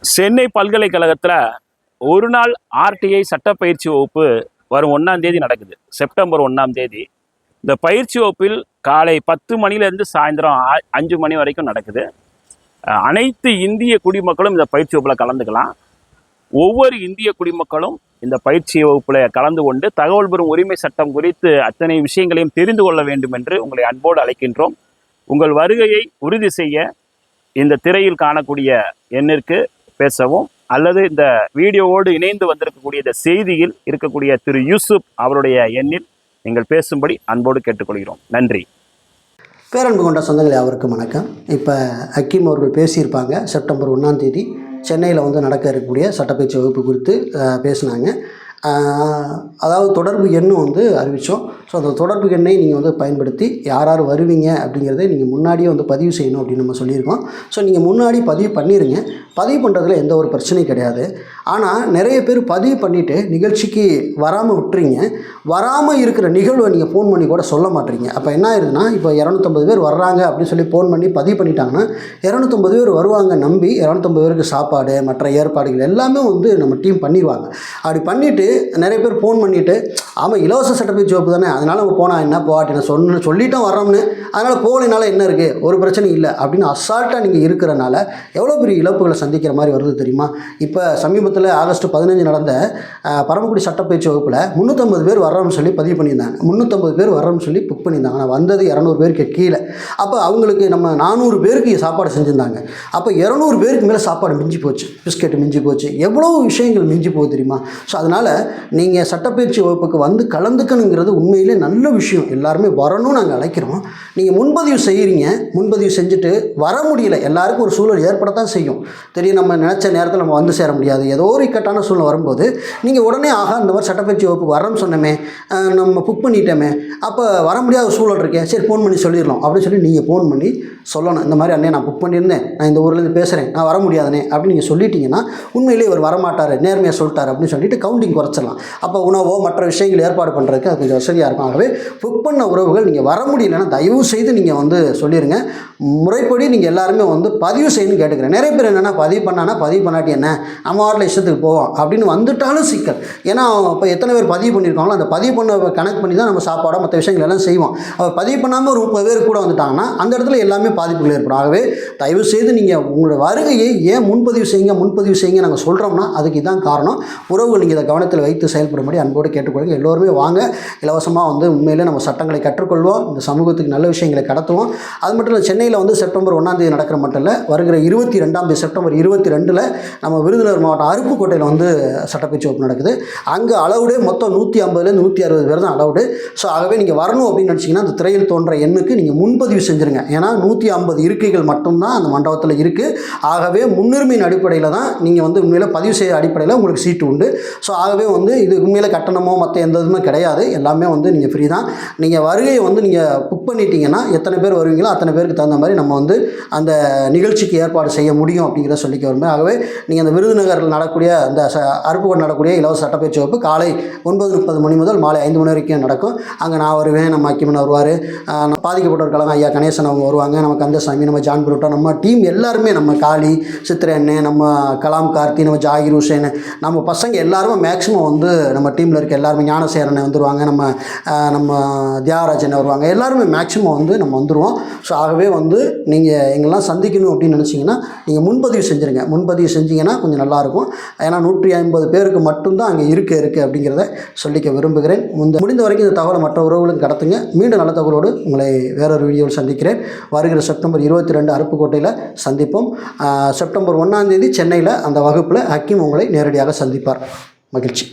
சென்னை பல்கலைக்கழகத்தில் ஒரு நாள் ஆர்டிஐ சட்டப்பயிற்சி வகுப்பு வரும் ஒன்றாம் தேதி நடக்குது. செப்டம்பர் ஒன்றாம் தேதி. இந்த பயிற்சி வகுப்பில் காலை பத்து மணிலேருந்து சாயந்தரம் ஆ- அஞ்சு மணி வரைக்கும் நடக்குது. அனைத்து இந்திய குடிமக்களும் இந்த பயிற்சி வகுப்பில் கலந்துக்கலாம். ஒவ்வொரு இந்திய குடிமக்களும் இந்த பயிற்சி வகுப்பில் கலந்து கொண்டு தகவல் பெறும் உரிமை சட்டம் குறித்து அத்தனை விஷயங்களையும் தெரிந்து கொள்ள வேண்டும் என்று உங்களை அன்போடு அழைக்கின்றோம். உங்கள் வருகையை உறுதி செய்ய இந்த திரையில் காணக்கூடிய எண்ணிற்கு பேசவும் அல்லது இந்த வீடியோவோடு இணைந்து வந்திருக்கக்கூடிய இந்த செய்தியில் இருக்கக்கூடிய திரு யூசுப் அவருடைய எண்ணில் நீங்கள் பேசும்படி அன்போடு கேட்டுக்கொள்கிறோம். நன்றி. பேரன்பு கொண்ட சொந்தங்களே யாவருக்கும் வணக்கம். இப்போ ஹக்கீம் அவர்கள் பேசியிருப்பாங்க செப்டம்பர் ஒன்றாம் தேதி சென்னையில் வந்து நடக்க இருக்கக்கூடிய சட்டப்பயிற்சி வகுப்பு குறித்து அஹ், பேசினாங்க. அதாவது தொடர்பு எண்ணும் வந்து அறிவித்தோம். ஸோ அந்த தொடர்பு எண்ணை நீங்கள் வந்து பயன்படுத்தி யார் யார் வருவீங்க அப்படிங்கிறத நீங்கள் முன்னாடியே வந்து பதிவு செய்யணும் அப்படின்னு நம்ம சொல்லியிருக்கோம். ஸோ நீங்கள் முன்னாடி பதிவு பண்ணிடுங்க பதிவு பண்ணுறதுல எந்த ஒரு பிரச்சனையும் கிடையாது. ஆனால் நிறைய பேர் பதிவு பண்ணிவிட்டு நிகழ்ச்சிக்கு வராமல் விட்டுறீங்க. வராமல் இருக்கிற நிகழ்வை நீங்கள் ஃபோன் பண்ணி கூட சொல்ல மாட்டீங்க. அப்போ என்ன ஆயிருதுன்னா இப்போ இரநூத்தம்பது பேர் வர்றாங்க அப்படின்னு சொல்லி ஃபோன் பண்ணி பதிவு பண்ணிட்டாங்கன்னா இரநூத்தம்பது பேர் வருவாங்க நம்பி இரநூத்தம்பது பேருக்கு சாப்பாடு மற்ற ஏற்பாடுகள் எல்லாமே வந்து நம்ம டீம் பண்ணிடுவாங்க அப்படி பண்ணிவிட்டு நிறைய பேர் ஃபோன் பண்ணிவிட்டு ஆமாம் இலவச சட்டப்பை ஜோப்பு தானே அதனால் அவங்க போனால் என்ன போகாட்டி நான் சொன்ன சொல்லிட்டோம் வர்றோம்னு அதனால் போகலைனால என்ன இருக்குது ஒரு பிரச்சனையும் இல்லை. அப்படின்னு அசால்ட்டாக நீங்கள் இருக்கிறனால எவ்வளோ பெரிய இழப்புகளை சந்திக்கிற மாதிரி வருது தெரியுமா? இப்போ சமீபத்தில் ஆகஸ்ட் பதினஞ்சு நடந்த பரமக்குடி சட்டப்பயிற்சி வகுப்பில் முந்நூற்றம்பது பேர் வர்றோம்னு சொல்லி பதிவு பண்ணியிருந்தாங்க. முந்நூற்றம்பது பேர் வர்றோம்னு சொல்லி புக் பண்ணியிருந்தாங்க. ஆனால் வந்தது இரநூறு பேருக்கு கீழே. அப்போ அவங்களுக்கு நம்ம நானூறு பேருக்கு சாப்பாடு செஞ்சுருந்தாங்க. அப்போ இரநூறு பேருக்கு மேலே சாப்பாடு மிஞ்சி போச்சு. பிஸ்கெட் மிஞ்சி போச்சு. எவ்வளோ விஷயங்கள் மிஞ்சி போகுது தெரியுமா? ஸோ அதனால் நீங்கள் சட்டப்பயிற்சி வகுப்புக்கு வந்து கலந்துக்கணுங்கிறது உண்மையிலே நல்ல விஷயம். எல்லாருமே வரணும்னு நாங்கள் அழைக்கிறோம். நீங்கள் முன்பதிவு செய்கிறீங்க முன்பதிவு செஞ்சுட்டு வர முடியல. எல்லாருக்கும் ஒரு சூழல் ஏற்படத்தான் செய்யும். தெரியும் நம்ம நினச்ச நேரத்தில் நம்ம வந்து சேர முடியாது. ஏதோ ஒரு இக்கட்டான சூழ்நிலை வரும்போது நீங்கள் உடனே ஆகா இந்த மாதிரி சட்டப்பயிற்சி வகுப்பு வரோன்னு சொன்னோமே நம்ம புக் பண்ணிட்டோமே அப்போ வர முடியாத சூழல் இருக்கேன் சரி ஃபோன் பண்ணி சொல்லிடலாம். அப்படின்னு சொல்லி நீங்கள் ஃபோன் பண்ணி சொல்லணும். இந்த மாதிரி அண்ணே நான் புக் பண்ணியிருந்தேன் நான் இந்த ஊர்லேருந்து பேசுகிறேன் நான் வர முடியாதுனே அப்படின்னு நீங்கள் சொல்லிட்டீங்கன்னா உண்மையிலேயே இவர் வரமாட்டார் நேர்மையாக சொல்லிட்டார் அப்படின்னு சொல்லிட்டு கவுண்டிங் குறைச்சிடலாம். அப்போ உணவோ மற்ற விஷயங்கள் ஏற்பாடு பண்ணுறதுக்கு அது கொஞ்சம் வசதியாக இருக்கும். ஆகவே புக் பண்ண உறவுகள் நீங்கள் வர முடியலன்னா தயவு செய்து நீங்கள் வந்து சொல்லிடுங்க முறைப்படி நீங்கள் எல்லாருமே வந்து பதிவு செய்யணும்னு கேட்டுக்கிறேன். நிறைய பேர் என்னென்னா பதிவு பண்ணானா பதிவு பண்ணாட்டி என்ன? நம்ம வாட்டில் இஷ்டத்துக்கு போவோம் அப்படின்னு வந்துட்டாலும் சிக்கல். ஏன்னா இப்போ எத்தனை பேர் பதிவு பண்ணியிருக்காங்களோ அந்த பதிவு பண்ண கனெக்ட் பண்ணி தான் நம்ம சாப்பாடோ மற்ற விஷயங்கள் எல்லாம் செய்வோம் அவர் பதிவு பண்ணாமல் ஒரு முப்பது பேர் கூட வந்துட்டாங்கன்னா அந்த இடத்துல எல்லாமே பாதிப்புகள் ஏற்படும். ஆகவே தயவு செய்து நீங்கள் உங்களோட வருகையை ஏன் முன்பதிவு செய்யுங்க முன்பதிவு செய்யுங்க நாங்கள் சொல்கிறோம்னா அதுக்கு இதான் காரணம். உறவுகள் நீங்கள் இதை கவனத்தில் வைத்து செயல்படும்படி அன்போடு கேட்டுக்கொள்ளுங்க. எல்லோருமே வாங்க. இலவசமாக வந்து உண்மையிலே நம்ம சட்டங்களை கற்றுக்கொள்வோம். இந்த சமூகத்துக்கு நல்ல விஷயங்களை கடத்துவோம். அது மட்டும் இல்லை சென்னையில் வந்து செப்டம்பர் ஒன்றாம் தேதி நடக்கிற மட்டும் இல்லை வருகிற இருபத்தி ரெண்டாம் தேதி செப்டம்பர் இருபத்தி ரெண்டில் நம்ம விருதுநகர் மாவட்டம் அருப்புக்கோட்டையில் வந்து சட்டப்பயிற்சி வகுப்பு நடக்குது. அங்கே அளவுடே மொத்தம் நூற்றி ஐம்பதுலேருந்து நூற்றி அறுபது பேர் தான் அளவுடு ஸோ ஆகவே நீங்கள் வரணும் அப்படின்னு நினச்சிங்கன்னா அந்த திரையில் தோன்ற எண்ணுக்கு நீங்கள் முன்பதிவு செஞ்சுருங்க. ஏன்னா நூற்றி ஐம்பது இருக்கைகள் மட்டும்தான் அந்த மண்டபத்தில் இருக்குது ஆகவே முன்னுரிமையின் அடிப்படையில் தான் நீங்கள் வந்து உண்மையில் பதிவு செய்ய அடிப்படையில் உங்களுக்கு சீட்டு உண்டு. ஸோ ஆகவே வந்து இது உண்மையில் கட்டணமோ மற்ற எந்த இதுவுமே கிடையாது. எல்லாமே வந்து நீங்கள் ஃப்ரீ தான். நீங்கள் வருகையை வந்து நீங்கள் புக் பண்ணிட்டீங்கன்னா எத்தனை பேர் வருவீங்களோ அத்தனை பேருக்கு தகுந்த மாதிரி நம்ம வந்து அந்த நிகழ்ச்சிக்கு ஏற்பாடு செய்ய முடியும் அப்படிங்கிறத சொல்லிக்க விரும்புகிறேன் ஆகவே நீங்கள் அந்த விருதுநகரில் நடக்கக்கூடிய அந்த ச அருப்புக்கோட்டை நடக்கக்கூடிய இலவச சட்டப்பயிற்சி வகுப்பு காலை ஒன்பது முப்பது மணி முதல் மாலை ஐந்து மணி வரைக்கும் நடக்கும். அங்கே நான் வருவேன் நம்ம அக்கிமன் வருவார். பாதிக்கப்பட்டவர் கலங்க ஐயா கணேசன் அவங்க வருவாங்க நம்ம கந்தசாமி நம்ம ஜான் புரோட்டா நம்ம டீம் எல்லாருமே நம்ம காளி சித்திரை அண்ணன் நம்ம கலாம் கார்த்தி நம்ம ஜாகிர் ஹுசேன் நம்ம பசங்க எல்லாருமே மேக்ஸிமம் வந்து நம்ம டீமில் இருக்க எல்லாருமே ஞானசேரனை வந்துடுவாங்க நம்ம நம்ம தியாகராஜன் வருவாங்க. எல்லாருமே மேக்ஸிமம் வந்து நம்ம வந்துடுவோம் ஸோ ஆகவே வந்து நீங்கள் எங்கெல்லாம் சந்திக்கணும் அப்படின்னு நினச்சிங்கன்னா நீங்கள் முன்பதிவு செஞ்சுருங்க. முன்பதிவு செஞ்சீங்கன்னா கொஞ்சம் நல்லாயிருக்கும் ஏன்னா நூற்றி ஐம்பது பேருக்கு மட்டும்தான் அங்கே இருக்க இருக்குது அப்படிங்கிறத சொல்லிக்க விரும்புகிறேன். முந்த முடிந்த வரைக்கும் இந்த தகவலை மற்ற உறவுகளுக்கு கடத்துங்க. மீண்டும் நல்ல தகவலோடு உங்களை வேறொரு வீடியோவில் சந்திக்கிறேன். வருகிற செப்டம்பர் இருபத்தி ரெண்டு அருப்புக்கோட்டையில் சந்திப்போம். செப்டம்பர் ஒன்றாம் தேதி சென்னையில் அந்த வகுப்பில் ஹக்கீம் உங்களை நேரடியாக சந்திப்பார். மகிழ்ச்சி.